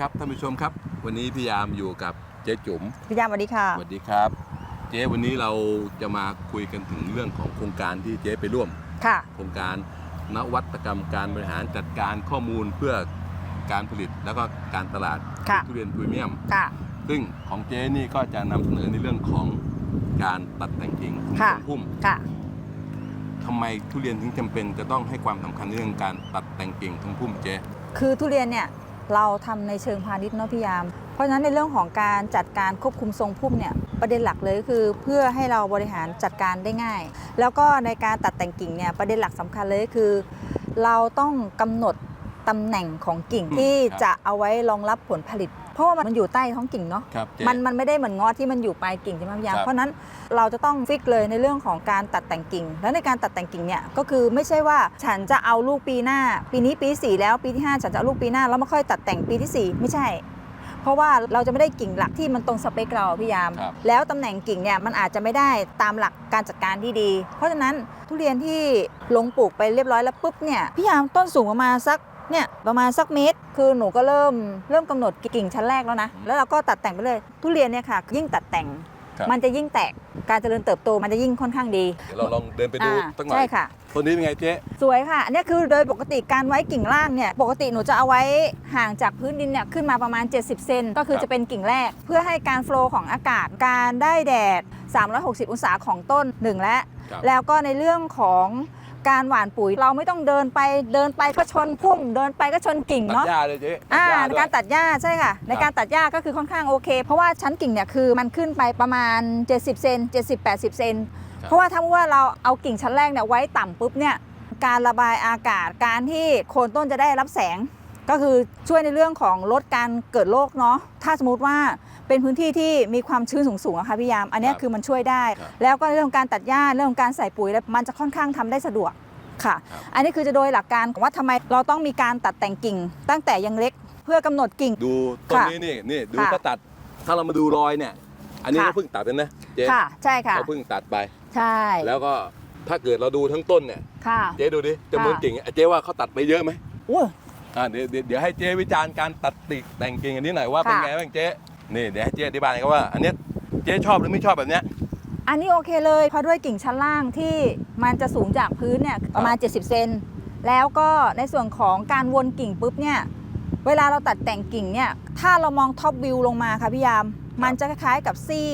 ครับท่านผู้ชมครับ วันนี้พี่ยามอยู่กับเจ๊จุ๋มพี่ยามสวัสดีค่ะสวัสดีครับ เจ๊วันนี้เราจะมาคุยกันถึงเรื่องของโครงการที่เจ๊ไปร่วมค่ะ โครงการนวัตกรรมการบริหารจัดการข้อมูลเพื่อการผลิตแล้วก็การตลาดค่ะทุเรียนพรีเมียมค่ะ ซึ่งของเจ๊นี่ก็จะนำเสนอในเรื่องของการตัดแต่งกิ่งค่ะของพุ่มค่ะทำไมทุเรียนถึงจำเป็นจะต้องให้ความสำคัญในเรื่องการตัดแต่งกิ่งทั้งพุ่มเจ๊คือทุเรียนเนี่ย เราทำในเชิงพาณิชย์เนาะพี่ยาม เพราะฉะนั้นในเรื่องของการจัดการควบคุมทรงพุ่มเนี่ยประเด็นหลักเลยก็คือเพื่อให้เราบริหารจัดการได้ง่าย แล้วก็ในการตัดแต่งกิ่งเนี่ยประเด็นหลักสำคัญเลยก็คือ เราต้องกำหนดตำแหน่งของกิ่งที่จะเอาไว้รองรับผลผลิต เพราะว่ามันอยู่ใต้ท้องกิ่งเนาะครับเจ๊ มันมันไม่ได้เหมือนเงอที่มันอยู่ปลายกิ่งใช่ไหมพี่ยามครับ เพราะฉะนั้นเราจะต้องฟิกเลยในเรื่องของการตัดแต่งกิ่ง แล้วในการตัดแต่งกิ่งเนี่ยก็คือไม่ใช่ว่าฉันจะเอาลูกปีหน้า ปีนี้ปีที่สี่แล้วปีที่ห้าฉันจะเอาลูกปีหน้าแล้วมาค่อยตัดแต่งปีที่สี่ไม่ใช่ เพราะว่าเราจะไม่ได้กิ่งหลักที่มันตรงสเปคเราพี่ยาม ครับ แล้วตำแหน่งกิ่งเนี่ยมันอาจจะไม่ได้ตามหลักการจัดการที่ดี เพราะฉะนั้นทุเรียนที่ลงปลูกไปเรียบร้อยแล้วปุ๊บเนี่ยพี่ยามต้นสูงประมาณสัก เนี่ยประมาณสักเมตร คือหนูก็เริ่มเริ่มกำหนดกิ่งชั้นแรกแล้วนะ แล้วเราก็ตัดแต่งไปเลย ทุเรียนเนี่ยค่ะ ยิ่งตัดแต่งครับมันจะยิ่งแตกการเจริญเติบโตมันจะยิ่งค่อนข้างดี เดี๋ยวเราลองเดินไปดูอ่าสักหน่อยใช่ค่ะตัวนี้เป็นไงเจ๊สวยค่ะ อันนี้คือโดยปกติการไว้กิ่งล่างเนี่ยปกติหนูจะเอาไว้ห่างจากพื้นดินเนี่ยขึ้นมาประมาณ 70 เซนก็คือจะเป็นกิ่งแรก เพื่อให้การโฟลว์ของอากาศการได้แดด 360 องศาของต้นหนึ่งและครับแล้วก็ในเรื่องของ การหว่านปุ๋ยเราไม่ต้องเดินไปเดินไปก็ชนพุ่มเดินไปก็ชนกิ่งตัดเนาะหญ้าเลยเจ๊อ่าตัดหญ้ในด้วย การตัดหญ้าใช่ค่ะ ในการตัดหญ้าก็คือค่อนข้างโอเค เพราะว่าชั้นกิ่งเนี่ยคือมันขึ้นไปประมาณ 70เซน70-80 เซนเพราะว่าถ้าว่าเราเอากิ่งชั้นแรกเนี่ยไว้ต่ำปุ๊บเนี่ยการระบายอากาศการที่โคนต้นจะได้รับแสง ก็คือช่วยในเรื่องของลดการเกิดโรคเนาะถ้าสมมติว่า เป็นพื้นที่ที่มีความชื้นสูงๆอะค่ะพี่ยาม อันเนี้ยครับคือมันช่วยได้ ครับแล้วก็ในเรื่องของการตัดหญ้าเรื่องของการใส่ปุ๋ยแล้วมันจะค่อนข้างทำได้สะดวกค่ะ ครับอันนี้คือจะโดยหลักการของว่าทำไมเราต้องมีการตัดแต่งกิ่ง ตั้งแต่ยังเล็กเพื่อกำหนดกิ่ง ดูต้นค่ะนี้นี่นี่ดูค่ะก็ตัดถ้าเรามาดูรอยเนี่ย อันนี้ค่ะก็เพิ่งตัดเป็นนะเจ๊ค่ะ ใช่ค่ะเขาเพิ่งตัดไป ใช่แล้วก็ถ้าเกิดเราดูทั้งต้นเนี่ยค่ะ เจ๊ดูดิจำนวนค่ะ กิ่งเจ๊ว่าเขาตัดไปเยอะไหมโอ้ยอ่าเดี๋ยวเดี๋ยวเดี๋ยวให้เจ๊วิจารณ์การตัดติกแต่งกิ่งอันนี้หน่อยว่าค่ะเป็นไงบ้างเจ๊ นี่เดี๋ยวให้เจ๊อธิบายหน่อยครับว่า อันเนี้ยเจ๊ชอบหรือไม่ชอบแบบเนี้ย อันนี้โอเคเลยเพราะด้วยกิ่งชั้นล่างที่มันจะสูงจากพื้นเนี่ยประมาณ 70 เซนแล้วก็ในส่วนของการวนกิ่งปุ๊บเนี่ยเวลาเราตัดแต่งกิ่งเนี่ยถ้าเรามองท็อปวิวลงมาค่ะพี่ยาม มันจะคล้ายๆกับซี่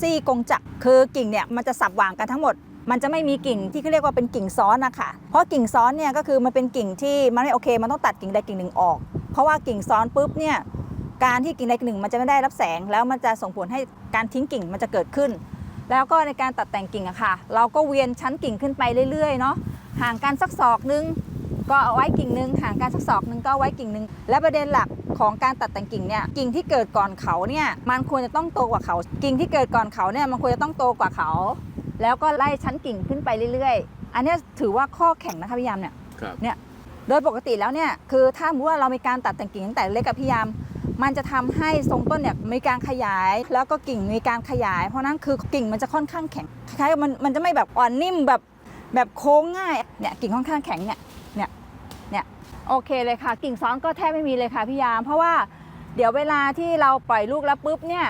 ซี่กงจักรคือกิ่งเนี่ยมันจะสับหว่างกันทั้งหมด มันจะไม่มีกิ่งที่เขาเรียกว่าเป็นกิ่งซ้อนนะคะเพราะกิ่งซ้อนเนี่ยก็คือมันเป็นกิ่งที่มันไม่โอเค มันต้องตัดกิ่งใดกิ่งหนึ่งออก เพราะว่ากิ่งซ้อนปุ๊บเนี่ย การที่กิ่งใดกิ่งหนึ่งมันจะไม่ได้รับแสง แล้วมันจะส่งผลให้การทิ้งกิ่งมันจะเกิดขึ้น แล้วก็ในการตัดแต่งกิ่งอะค่ะ เราก็เวียนชั้นกิ่งขึ้นไปเรื่อยๆเนาะห่างกันสักศอกนึงก็เอาไว้กิ่งหนึ่งห่างกันสักศอกนึงก็เอาไว้กิ่งหนึ่งและประเด็นหลักของการตัดแต่งกิ่งเนี่ยกิ่งที่เกิดก่อนเขาเนี่ยมันควรจะต้องโตกว่าเขา กิ่งที่เกิดก่อนเขาเนี่ยมันควรจะต้องโตกว่าเขา แล้วก็ไล่ชั้นกิ่งขึ้นไปเรื่อยๆ อันเนี้ยถือว่าข้อแข็งนะคะพี่ยามเนี่ยครับโดยปกติแล้วเนี่ยคือถ้าสมมติว่าเรามีการตัดแต่งกิ่งตั้งแต่เล็กกับพี่ยาม มันจะทำให้ทรงต้นเนี่ยมีการขยาย แล้วก็กิ่งมีการขยาย เพราะนั้นคือกิ่งมันจะค่อนข้างแข็งคล้ายๆกับมันมันจะไม่แบบอ่อนนิ่มแบบแบบโค้งง่ายเนี่ยกิ่งค่อนข้างแข็งเนี่ยเนี่ยเนี่ยโอเคเลยค่ะ กิ่งซ้อนก็แทบไม่มีเลยค่ะพี่ยาม เพราะว่าเดี๋ยวเวลาที่เราปล่อยลูกแล้วปุ๊บเนี่ย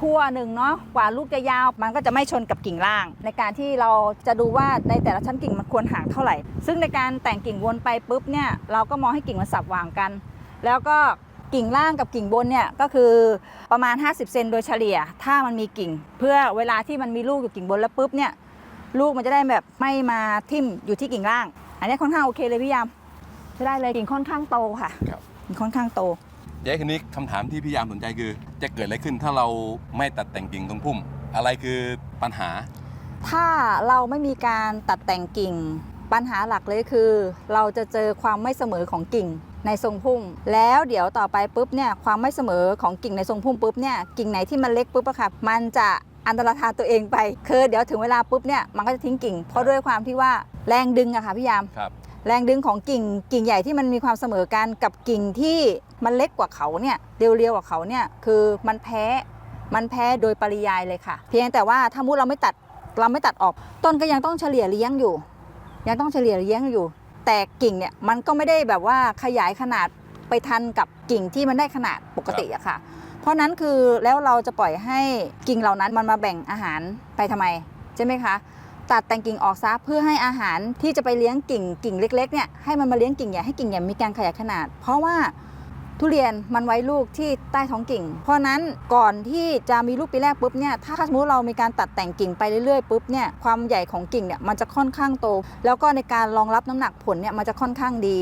ขั้วหนึ่งเนาะกว่าลูกจะยาวมันก็จะไม่ชนกับกิ่งล่าง ในการที่เราจะดูว่าในแต่ละชั้นกิ่งมันควรห่างเท่าไหร่ ซึ่งในการแต่งกิ่งวนไปปุ๊บเนี่ยเราก็มองให้กิ่งมันสับวางกัน แล้วก็ กิ่งล่างกับกิ่งบนเนี่ยก็คือประมาณ 50 เซนโดยเฉลี่ย ถ้ามันมีกิ่ง เพื่อเวลาที่มันมีลูกอยู่กิ่งบนแล้วปุ๊บเนี่ยลูกมันจะได้แบบไม่มาทิ่มอยู่ที่กิ่งล่าง อันนี้ค่อนข้างโอเคเลยพี่ยามใช้ได้เลยกิ่งค่อนข้างโตค่ะครับ กิ่งค่อนข้างโตเจ๊คนนี้คำถามที่พี่ยามสนใจคือ จะเกิดอะไรขึ้นถ้าเราไม่ตัดแต่งกิ่งตรงพุ่ม อะไรคือปัญหา ถ้าเราไม่มีการตัดแต่งกิ่ง ปัญหาหลักเลยคือ เราจะเจอความไม่เสมอของกิ่ง ในทรงพุ่ม แล้วเดี๋ยวต่อไปปุ๊บเนี่ยความไม่เสมอของกิ่งในทรงพุ่มปุ๊บเนี่ยกิ่งไหนที่มันเล็กปุ๊บอะค่ะมันจะอันตรธานตัวเองไปคือเดี๋ยวถึงเวลาปุ๊บเนี่ยมันก็จะทิ้งกิ่ง เพราะด้วยความที่ว่าแรงดึงอะค่ะพี่ยามครับแรงดึงของกิ่งกิ่งใหญ่ที่มันมีความเสมอกันกับกิ่งที่มันเล็กกว่าเขาเนี่ยเรียวๆกว่าเขาเนี่ยคือมันแพ้มันแพ้โดยปริยายเลยค่ะ เพียงแต่ว่าถ้ามุดเราไม่ตัดเราไม่ตัดออก ต้นก็ยังต้องเฉลี่ยเลี้ยงอยู่ ยังต้องเฉลี่ยเลี้ยงอยู่ แต่กิ่งเนี่ยมันก็ไม่ได้แบบว่าขยายขนาดไปทันกับกิ่งที่มันได้ขนาดปกติอะค่ะ เพราะนั้นคือแล้วเราจะปล่อยให้กิ่งเหล่านั้นมันมาแบ่งอาหารไปทำไมใช่ไหมคะตัดแต่งกิ่งออกซะเพื่อให้อาหารที่จะไปเลี้ยงกิ่งกิ่งเล็กๆเนี่ยให้มันมาเลี้ยงกิ่งใหญ่ให้กิ่งใหญ่มีการขยายขนาด เพราะว่า ทุเรียนมันไว้ลูกที่ใต้ท้องกิ่ง เพราะนั้นก่อนที่จะมีลูกปีแรกปุ๊บเนี่ยถ้าสมมติเรามีการตัดแต่งกิ่งไปเรื่อยๆปุ๊บเนี่ยความใหญ่ของกิ่งเนี่ยมันจะค่อนข้างโต แล้วก็ในการรองรับน้ำหนักผลเนี่ยมันจะค่อนข้างดี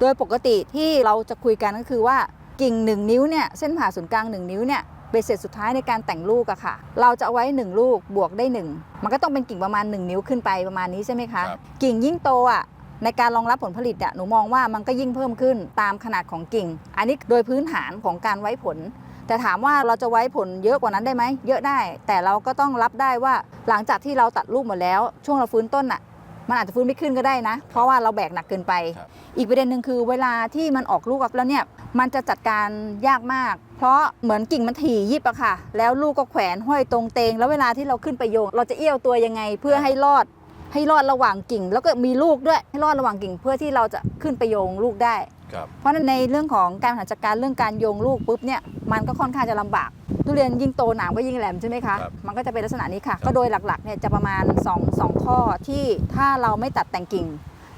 โดยปกติที่เราจะคุยกันก็คือว่ากิ่ง 1 นิ้วเนี่ยเส้นผ่าศูนย์กลาง 1 นิ้วเนี่ยเบสเสร็จสุดท้ายในการแต่งลูกอะค่ะ เราจะเอาไว้ 1 ลูกบวกได้ 1 มันก็ต้องเป็นกิ่งประมาณ 1 นิ้วขึ้นไปประมาณนี้ใช่ไหมคะครับกิ่งยิ่งโตอะ ในการรองรับผลผลิตอะหนูมองว่ามันก็ยิ่งเพิ่มขึ้นตามขนาดของกิ่ง อันนี้โดยพื้นฐานของการไว้ผล แต่ถามว่าเราจะไว้ผลเยอะกว่านั้นได้ไหมเยอะได้ แต่เราก็ต้องรับได้ว่าหลังจากที่เราตัดลูกหมดแล้ว ช่วงเราฟื้นต้นอะมันอาจจะฟื้นไม่ขึ้นก็ได้นะ เพราะว่าเราแบกหนักเกินไปครับอีกประเด็นหนึ่งคือเวลาที่มันออกลูกแล้วเนี่ย มันจะจัดการยากมาก เพราะเหมือนกิ่งมันถี่ยิบอะค่ะ แล้วลูกก็แขวนห้อยตรงเตง แล้วเวลาที่เราขึ้นไปโยง เราจะเอี้ยวตัวยังไงเพื่อให้รอด ให้รอดระหว่างกิ่ง แล้วก็มีลูกด้วยให้รอดระหว่างกิ่ง เพื่อที่เราจะขึ้นไปโยงลูกได้ ครับ เพราะฉะนั้นในเรื่องของการบริหารจัดการเรื่องการโยงลูกปุ๊บเนี่ยมันก็ค่อนข้างจะลำบากทุเรียนยิ่งโตหนามก็ยิ่งแหลมใช่ไหมคะ ครับมันก็จะเป็นลักษณะนี้ค่ะครับก็โดยหลักๆเนี่ยจะประมาณ2 2ข้อที่ถ้าเราไม่ตัดแต่งกิ่ง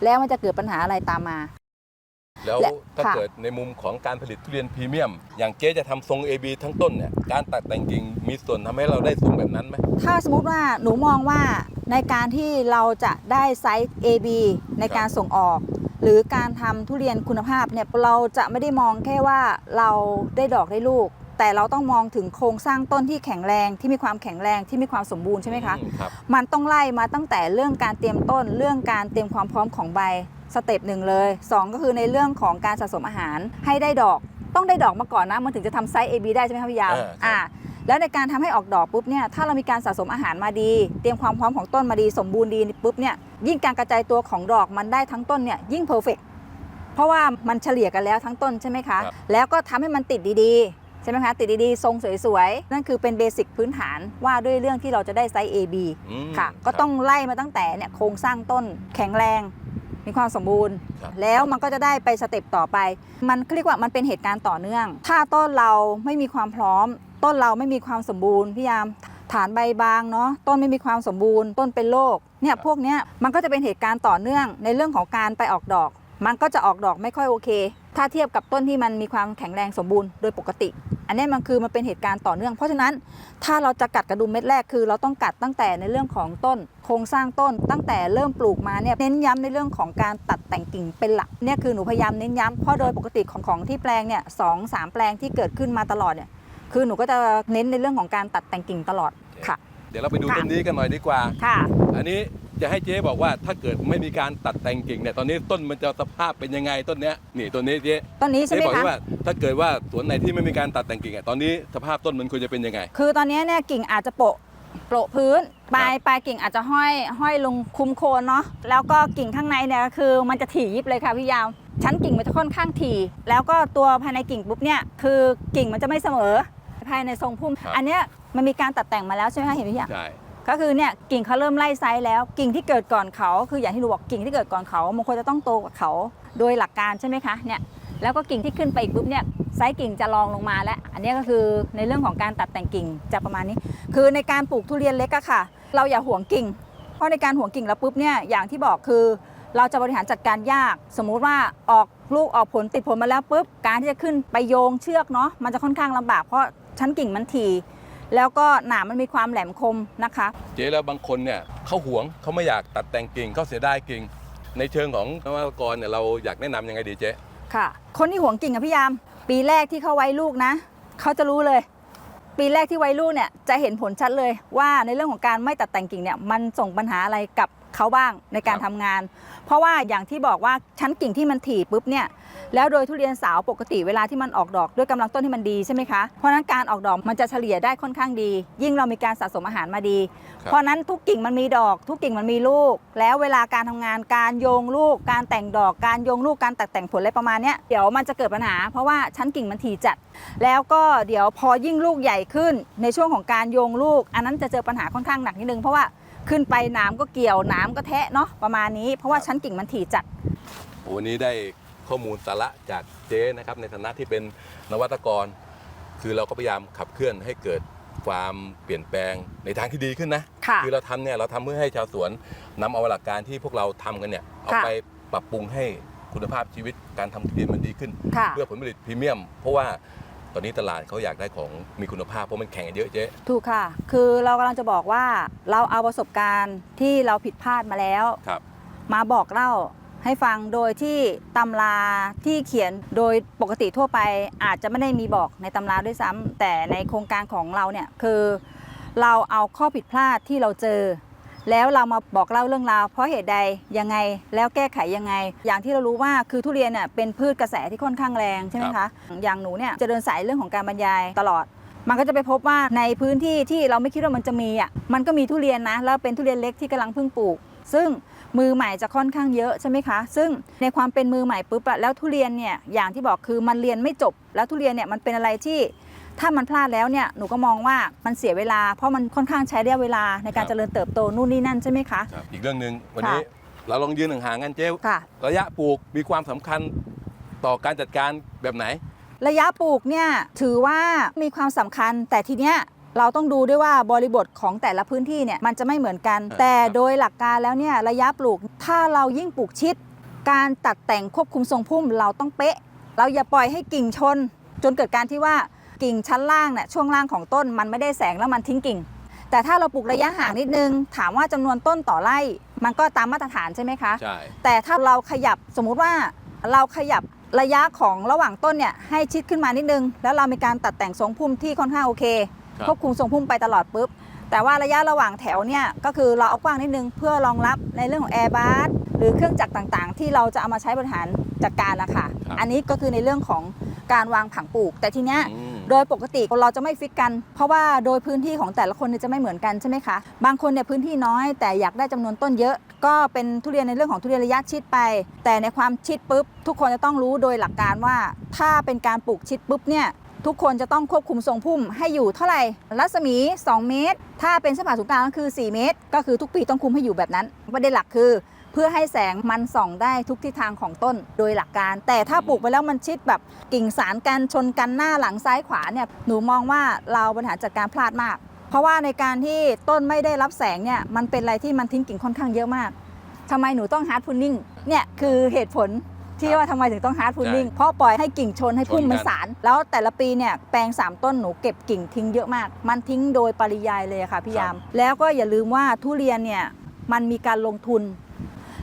แล้วมันจะเกิดปัญหาอะไรตามมา แล้วและถ้าค่ะ เกิดในมุมของการผลิตทุเรียนพรีเมียม อย่างเจ๊จะทำทรง AB ทั้งต้นเนี่ยการตัดแต่งกิ่งมีส่วนทำให้เราได้ทรงแบบนั้นไหม ถ้าสมมุติว่าหนูมองว่าในการที่เราจะได้ไซส์ AB ในการส่งออก หรือการทำทุเรียนคุณภาพเนี่ยเราจะไม่ได้มองแค่ว่าเราได้ดอกได้ลูก แต่เราต้องมองถึงโครงสร้างต้นที่แข็งแรงที่มีความแข็งแรงที่มีความสมบูรณ์ใช่ไหมคะ อืครับ มันต้องไล่มาตั้งแต่เรื่องการเตรียมต้นเรื่องการเตรียมความพร้อมของใบ สเต็ปหนึ่งเลยสองก็คือในเรื่องของการสะสมอาหารให้ได้ดอกต้องได้ดอกมาก่อนนะ มันถึงจะทำไซส์ AB ได้ใช่ไหมคะพี่ยาวอ่าครับ อ่าแล้วในการทำให้ออกดอกปุ๊บเนี่ยถ้าเรามีการสะสมอาหารมาดี เตรียมความพร้อมของต้นมาดีสมบูรณ์ดีปุ๊บเนี่ยยิ่งการกระจายตัวของดอกมันได้ทั้งต้นเนี่ยยิ่งเพอร์เฟกเพราะว่ามันเฉลี่ยกันแล้วทั้งต้นใช่ไหมคะ ครับ แล้วก็ทำให้มันติดดีๆ ใช่ไหมคะ ติดดีๆ ทรงสวยๆ นั่นคือเป็นเบสิกพื้นฐานว่าด้วยเรื่องที่เราจะได้ไซส์ AB อืมค่ะ ก็ต้องไล่มาตั้งแต่เนี่ยโครงสร้างต้นแข็งแรง มีความสมบูรณ์ ครับแล้วมันก็จะได้ไปสเต็ปต่อไป มันเรียกว่ามันเป็นเหตุการณ์ต่อเนื่อง ถ้าต้นเราไม่มีความพร้อม ต้นเราไม่มีความสมบูรณ์พี่ยามฐานใบบางเนาะต้นไม่มีความสมบูรณ์ ต้นเป็นโรคเนี่ยพวกเนี้ยมันก็จะเป็นเหตุการณ์ต่อเนื่องในเรื่องของการไปออกดอก มันก็จะออกดอกไม่ค่อยโอเค ถ้าเทียบกับต้นที่มันมีความแข็งแรงสมบูรณ์โดยปกติ อันนี้มันคือมันเป็นเหตุการณ์ต่อเนื่อง เพราะฉะนั้นถ้าเราจะกัดกระดุมเม็ดแรกคือเราต้องกัดตั้งแต่ในเรื่องของต้น โครงสร้างต้น ตั้งแต่เริ่มปลูกมาเนี่ยเน้นย้ำในเรื่องของการตัดแต่งกิ่งเป็นหลักเนี่ยคือหนูพยายามเน้นย้ำเพราะโดยปกติของของที่แปลงเนี่ยสองสามแปลงที่เกิดขึ้นมาตลอดเนี่ยคือหนูก็จะเน้นในเรื่องของการตัดแต่งกิ่งตลอดค่ะ เดี๋ยวเราไปดูค่ะต้นนี้กันหน่อยดีกว่า ค่ะ อันนี้ จะให้เจ๊บอกว่าถ้าเกิดไม่มีการตัดแต่งกิ่งเนี่ยตอนนี้ต้นมันจะสภาพเป็นยังไงต้นเนี้ยนี่ต้นนี้เจ๊ต้นนี้ใช่เจ๊ไหมบอกคะ ว่าถ้าเกิดว่าสวนไหนที่ไม่มีการตัดแต่งกิ่งอะตอนนี้สภาพต้นมันควรจะเป็นยังไง คือตอนนี้เนี่ยกิ่งอาจจะโปะโปะพื้นปลายปลายกิ่งอาจจะห้อยห้อยลงคุมโคนเนาะแล้วก็กิ่งข้างในเนี่ยก็คือมันจะถี่ยิบเลยค่ะพี่ยาวชั้นกิ่งมันจะค่อนข้างถี่ แล้วก็ตัวภายในกิ่งปุ๊บเนี่ยคือกิ่งมันจะไม่เสมอภายในทรงพุ่ม ครับ อันเนี้ยมันมีการตัดแต่งมาแล้วใช่ไหมคะเห็นพี่ยาวใช่ ก็คือเนี่ยกิ่งเขาเริ่มไล่ไซส์แล้วกิ่งที่เกิดก่อนเขา คืออย่างที่หนูบอกกิ่งที่เกิดก่อนเขามันควรจะต้องโตกว่าเขาโดยหลักการใช่ไหมคะเนี่ยแล้วก็กิ่งที่ขึ้นไปอีกปุ๊บเนี่ยไซส์กิ่งจะรองลงมาแล้ว อันนี้ก็คือในเรื่องของการตัดแต่งกิ่งจะประมาณนี้ คือในการปลูกทุเรียนเล็กอะค่ะ เราอย่าห่วงกิ่ง เพราะในการห่วงกิ่งแล้วปุ๊บเนี่ยอย่างที่บอกคือ เราจะบริหารจัดการยาก สมมุติว่าออกลูกออกผลติดผลมาแล้วปุ๊บการที่จะขึ้นไปโยงเชือกเนาะมันจะค่อนข้างลำบากเพราะชั้นกิ่งมันถี่ แล้วก็หนามมันมีความแหลมคมนะคะ เจ๊แล้วบางคนเนี่ยเขาหวงเขาไม่อยากตัดแต่งกิ่งเขาเสียดายกิ่ง ในเชิงของนวัตกรเนี่ยเราอยากแนะนำยังไงดีเจ๊ค่ะ คนที่หวงกิ่งอะพี่ยาม ปีแรกที่เขาไว้ลูกนะเขาจะรู้เลย ปีแรกที่ไว้ลูกเนี่ยจะเห็นผลชัดเลยว่าในเรื่องของการไม่ตัดแต่งกิ่งเนี่ยมันส่งปัญหาอะไรกับ เขาบ้างในการทำงาน เพราะว่าอย่างที่บอกว่าชั้นกิ่งที่มันถี่ปุ๊บเนี่ยแล้วโดยทุเรียนสาวปกติเวลาที่มันออกดอกด้วยกำลังต้นที่มันดีใช่ไหมคะเพราะฉะนั้นการออกดอกมันจะเฉลี่ยได้ค่อนข้างดี ยิ่งเรามีการสะสมอาหารมาดี ครับ เพราะฉะนั้นทุกกิ่งมันมีดอก ทุกกิ่งมันมีลูก แล้วเวลาการทำงานการโยงลูก การแต่งดอกการโยงลูกการตัดแต่งผลอะไรประมาณเนี้ยเดี๋ยวมันจะเกิดปัญหา เพราะว่าชั้นกิ่งมันถี่จัด แล้วก็เดี๋ยวพอยิ่งลูกใหญ่ขึ้น ในช่วงของการโยงลูก อันนั้นจะเจอปัญหาค่อนข้างหนักนิดนึงเพราะว่า ขึ้นไปน้ำก็เกี่ยวน้ำก็แทะเนาะประมาณนี้ เพราะว่าชั้นกิ่งมันถี่จัดวันนี้ได้ขข้อมูลสาระจากเจ๊นะครับในฐานะที่เป็นนวัตกร คือเราก็พยายามขับเคลื่อนให้เกิดความเปลี่ยนแปลงในทางที่ดีขึ้นนะค่ะอเราทำเนี่ยเราทำเพื่อให้ชาวสวนนำเอาหลักการที่พวกเราทำกันเนี่ยเอาค่ะไปปรับปรุงให้คุณภาพชีวิตการทำทุเรียนมันดีขึ้นค่ะเพื่อผลผลิตพรีเมียม เพราะว่า ตอนนี้ตลาดเขาอยากได้ของมีคุณภาพเพราะมันแข่งกันเยอะเจ๊ถูกค่ะ คือเรากำลังจะบอกว่าเราเอาประสบการณ์ที่เราผิดพลาดมาแล้ว ครับ มาบอกเล่าให้ฟังโดยที่ตำราที่เขียนโดยปกติทั่วไปอาจจะไม่ได้มีบอกในตำราด้วยซ้ำแต่ในโครงการของเราเนี่ยคือ เราเอาข้อผิดพลาดที่เราเจอ แล้วเรามาบอกเล่าเรื่องราวเพราะเหตุใดยังไงแล้วแก้ไขยังไง อย่างที่เรารู้ว่าคือทุเรียนเนี่ยเป็นพืชกระแสที่ค่อนข้างแรงใช่ไหมครัคะบอย่างหนูเนี่ยจะเดินสายเรื่องของการบรรยายตลอด มันก็จะไปพบว่าในพื้นที่ที่เราไม่คิดว่ามันจะมีอะมันก็มีทุเรียนนะแล้วเป็นทุเรียนเล็กที่กำลังเพิ่งปลูก ซึ่งมือใหม่จะค่อนข้างเยอะใช่ไหมคะ ซึ่งในความเป็นมือใหม่ปุ๊บอะแล้วทุเรียนเนี่ยอย่างที่บอกคือมันเรียนไม่จบ แล้วทุเรียนเนี่ยมันเป็นอะไรที่ ถ้ามันพลาดแล้วเนี่ยหนูก็มองว่ามันเสียเวลา เพราะมันค่อนข้างใช้ระยะเวลาในการครับเจริญเติบโตนู่นนี่นั่นใช่ไหมคะ ครับอีกเรื่องหนึ่งวันนี้ค่ะเราลองยืนห่างๆกันเจ๊ค่ะ ระยะปลูกมีความสำคัญต่อการจัดการแบบไหน ระยะปลูกเนี่ยถือว่ามีความสำคัญ แต่ทีเนี้ยเราต้องดูด้วยว่าบริบทของแต่ละพื้นที่เนี่ยมันจะไม่เหมือนกันครับแต่โดยหลักการแล้วเนี่ยระยะปลูกถ้าเรายิ่งปลูกชิด การตัดแต่งควบคุมทรงพุ่มเราต้องเป๊ะ เราอย่าปล่อยให้กิ่งชน จนเกิดการที่ว่า กิ่งชั้นล่างเนี่ยช่วงล่างของต้นมันไม่ได้แสงแล้วมันทิ้งกิ่ง แต่ถ้าเราปลูกระยะห่างนิดนึง ถามว่าจำนวนต้นต่อไร่ มันก็ตามมาตรฐานใช่ไหมคะใช่แต่ถ้าเราขยับสมมุติว่าเราขยับระยะของระหว่างต้นเนี่ยให้ชิดขึ้นมานิดนึง แล้วเรามีการตัดแต่งทรงพุ่มที่ค่อนข้างโอเคครับควบคุมทรงพุ่มไปตลอดปุ๊บแต่ว่าระยะระหว่างแถวเนี่ยก็คือเราเอากว้างนิดนึงเพื่อรองรับในเรื่องของแอร์บัสหรือเครื่องจักรต่างๆ ที่เราจะเอามาใช้บริหารจัดการนะคะครับอันนี้ก็คือในเรื่องของการวางผังปลูก แต่ทีเนี้ยอืม โดยปกติเราจะไม่ฟิกกัน เพราะว่าโดยพื้นที่ของแต่ละคนจะไม่เหมือนกันใช่ไหมคะ บางคนเนี่ยพื้นที่น้อยแต่อยากได้จำนวนต้นเยอะ ก็เป็นทุเรียนในเรื่องของทุเรียนระยะชิดไป แต่ในความชิดปุ๊บ ทุกคนจะต้องรู้โดยหลักการว่า ถ้าเป็นการปลูกชิดปุ๊บเนี่ยทุกคนจะต้องควบคุมทรงพุ่มให้อยู่เท่าไหร่ รัศมี 2 เมตร ถ้าเป็นเส้นผ่าศูนย์กลางก็คือ 4 เมตร ก็คือทุกปีต้องคุมให้อยู่แบบนั้น ประเด็นหลักคือ เพื่อให้แสงมันส่องได้ทุกทิศทางของต้นโดยหลักการ แต่ถ้าปลูกไปแล้วมันชิดแบบกิ่งสารกันชนกันหน้าหลังซ้ายขวาเนี่ยหนูมองว่าเราบริหารจัดการพลาดมาก เพราะว่าในการที่ต้นไม่ได้รับแสงเนี่ยมันเป็นอะไรที่มันทิ้งกิ่งค่อนข้างเยอะมากทำไมหนูต้องฮาร์ดพุนนิ่งเนี่ยคือเหตุผลที่ครับว่าทำไมถึงต้องฮาร์ดพุนนิ่งใช่เพราะปล่อยให้กิ่งชนให้พุ่มชนกันมันสาร แล้วแต่ละปีเนี่ยแปลง 3 ต้นหนูเก็บกิ่งทิ้งเยอะมาก มันทิ้งโดยปริยายเลยอะค่ะพี่ยาม แล้วก็อย่าลืมว่าทุเรียนเนี่ยมันมีการลงทุน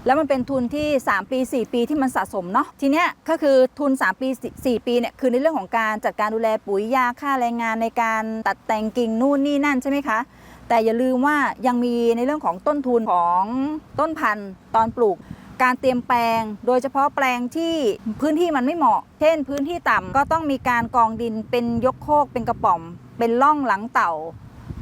แล้วมันเป็นทุนที่ 3 ปี 4 ปีที่มันสะสมเนาะทีเนี้ยก็คือทุน 3 ปี 4 ปีเนี่ยคือในเรื่องของการจัดการดูแลปุ๋ยยาค่าแรงงานในการตัดแต่งกิ่งนู่นนี่นั่นใช่ไหมคะแต่อย่าลืมว่ายังมีในเรื่องของต้นทุนของต้นพันธุ์ตอนปลูก การเตรียมแปลง โดยเฉพาะแปลงที่พื้นที่มันไม่เหมาะ เช่น พื้นที่ต่ำก็ต้องมีการกองดินเป็นยกโคกเป็นกระป๋อม เป็นร่องหลังเต่า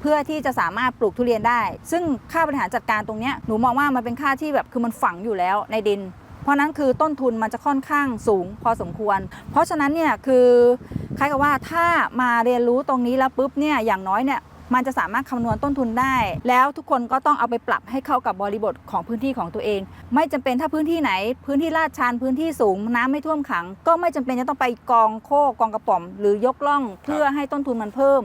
เพื่อที่จะสามารถปลูกทุเรียนได้ ซึ่งค่าบริหารจัดการตรงนี้หนูมองว่ามันเป็นค่าที่แบบคือมันฝังอยู่แล้วในดิน เพราะนั้นคือต้นทุนมันจะค่อนข้างสูงพอสมควร เพราะฉะนั้นเนี่ยคือคล้ายกับว่าถ้ามาเรียนรู้ตรงนี้แล้วปุ๊บเนี่ยอย่างน้อยเนี่ยมันจะสามารถคำนวณต้นทุนได้ แล้วทุกคนก็ต้องเอาไปปรับให้เข้ากับบริบทของพื้นที่ของตัวเอง ไม่จำเป็นถ้าพื้นที่ไหน พื้นที่ลาดชันพื้นที่สูงน้ำไม่ท่วมขัง ก็ไม่จำเป็นจะต้องไปกองโคกองกระป๋อม หรือยกล่องเพื่อให้ต้นทุนมันเพิ่ม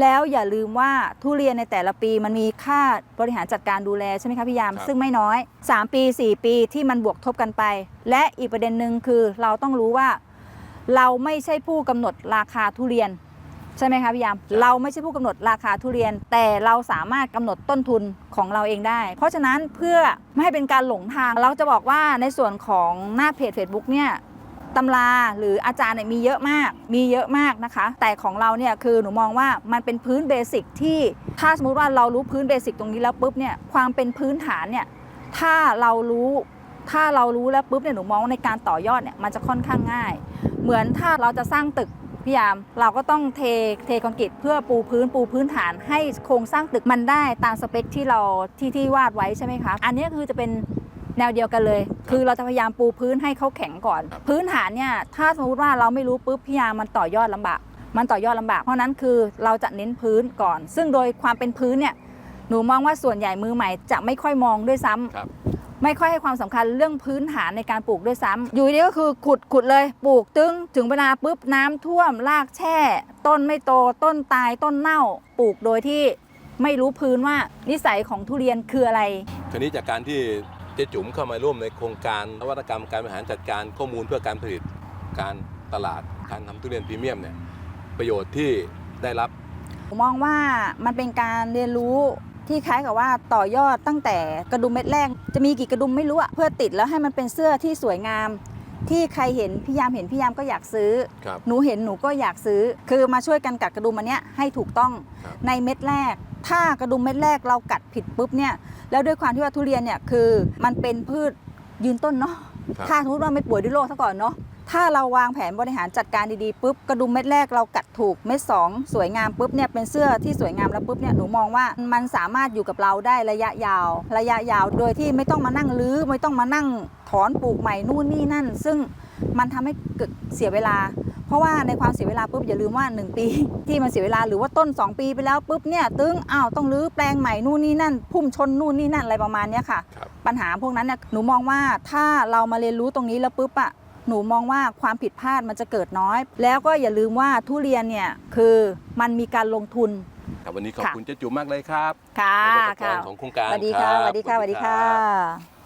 แล้วอย่าลืมว่าทุเรียนในแต่ละปีมันมีค่าบริหารจัดการดูแลใช่ไหมคะพี่ยาม ครับ ซึ่งไม่น้อย 3 ปี 4 ปีที่มันบวกทบกันไป และอีกประเด็นหนึ่งคือเราต้องรู้ว่า เราไม่ใช่ผู้กำหนดราคาทุเรียน ใช่ไหมคะพี่ยาม เราไม่ใช่ผู้กำหนดราคาทุเรียน แต่เราสามารถกำหนดต้นทุนของเราเองได้ เพราะฉะนั้นเพื่อไม่ให้เป็นการหลงทาง เราจะบอกว่าในส่วนของหน้าเพจ Facebook เนี่ย ตำราหรืออาจารย์เนี่ยมีเยอะมาก มีเยอะมากนะคะ แต่ของเราเนี่ยคือหนูมองว่ามันเป็นพื้นเบสิกที่ถ้าสมมุติว่าเรารู้พื้นเบสิกตรงนี้แล้วปุ๊บเนี่ยความเป็นพื้นฐานเนี่ยถ้าเรารู้ถ้าเรารู้แล้วปุ๊บเนี่ยหนูมองว่าในการต่อยอดเนี่ยมันจะค่อนข้างง่าย เหมือนถ้าเราจะสร้างตึกพี่ยามเราก็ต้องเทเทคอนกรีตเพื่อปูพื้นปูพื้นฐานให้โครงสร้างตึกมันได้ตามสเปคที่เราที่ที่วาดไว้ใช่ไหมคะ อันนี้คือจะเป็น แนวเดียวกันเลย คือเราจะพยายามปูพื้นให้เขาแข็งก่อนครับพื้นฐานเนี่ยถ้าสมมติว่าเราไม่รู้ปุ๊บพี่ยามมันต่อยอดลำบาก มันต่อยอดลำบาก เพราะฉะนั้นคือเราจะเน้นพื้นก่อน ซึ่งโดยความเป็นพื้นเนี่ยหนูมองว่าส่วนใหญ่มือใหม่จะไม่ค่อยมองด้วยซ้ำครับไม่ค่อยให้ความสำคัญเรื่องพื้นฐานในการปลูกด้วยซ้ำอยู่ดีก็คือขุดขุดเลยปลูกตึงถึงเวลาปุ๊บน้ำท่วมรากแช่ ต้นไม่โต ต้นตายต้นเน่าปลูกโดยที่ไม่รู้พื้นว่านิสัยของทุเรียนคืออะไรทีนี้จากการที่ เจ๊จุ๋มเข้ามาร่วมในโครงการนวัตกรรมการบริหารจัดการข้อมูลเพื่อการผลิตการตลาดการทำทุเรียนพรีเมียมเนี่ยประโยชน์ที่ได้รับ ผมมองว่ามันเป็นการเรียนรู้ที่คล้ายกับว่าต่อยอดตั้งแต่กระดุมเม็ดแรก จะมีกี่กระดุมไม่รู้อะเพื่อติดแล้วให้มันเป็นเสื้อที่สวยงาม ที่ใครเห็นพี่ยามเห็นพี่ยามก็อยากซื้อ ครับหนูเห็นหนูก็อยากซื้อ คือมาช่วยกันกัดกระดุมอันเนี้ยให้ถูกต้องครับ ในเม็ดแรก ถ้ากระดุมเม็ดแรกเรากัดผิดปุ๊บเนี่ยแล้วด้วยความที่ว่าทุเรียนเนี่ยคือมันเป็นพืชยืนต้นเนาะครับ ถ้าสมมติว่าไม่ป่วยด้วยโรคซะก่อนเนาะ ถ้าเราวางแผนบริหารจัดการดีๆปุ๊บกระดุมเม็ดแรกเรากัดถูกเม็ดสองสวยงามปุ๊บเนี่ยเป็นเสื้อที่สวยงามแล้วปุ๊บเนี่ยหนูมองว่ามันสามารถอยู่กับเราได้ระยะยาว ระยะยาวโดยที่ไม่ต้องมานั่งรื้อไม่ต้องมานั่งถอนปลูกใหม่นู่นนี่นั่น ซึ่งมันทำให้เกิดเสียเวลา เพราะว่าในความเสียเวลาปุ๊บอย่าลืมว่า 1 ปี ที่มันเสียเวลาหรือว่าต้น 2 ปีไปแล้วปุ๊บเนี่ยตึ้งอ้าวต้องรื้อแปลงใหม่นู่นนี่นั่น พุ่มชนนู่นนี่นั่นอะไรประมาณเนี้ยค่ะครับปัญหาพวกนั้นเนี่ยหนูมองว่าถ้าเรามาเรียนรู้ตรงนี้แล้วปุ๊บอะ หนูมองว่าความผิดพลาดมันจะเกิดน้อย แล้วก็อย่าลืมว่าทุเรียนเนี่ยคือมันมีการลงทุน ครับวันนี้ขอบค่ะคุณเจ๊จุ๋มมากเลยครับค่ะนวัตกรค่ะของโครงการสวัสดีค่ะรับสวัสดีค่ะสวัสดีค่ะ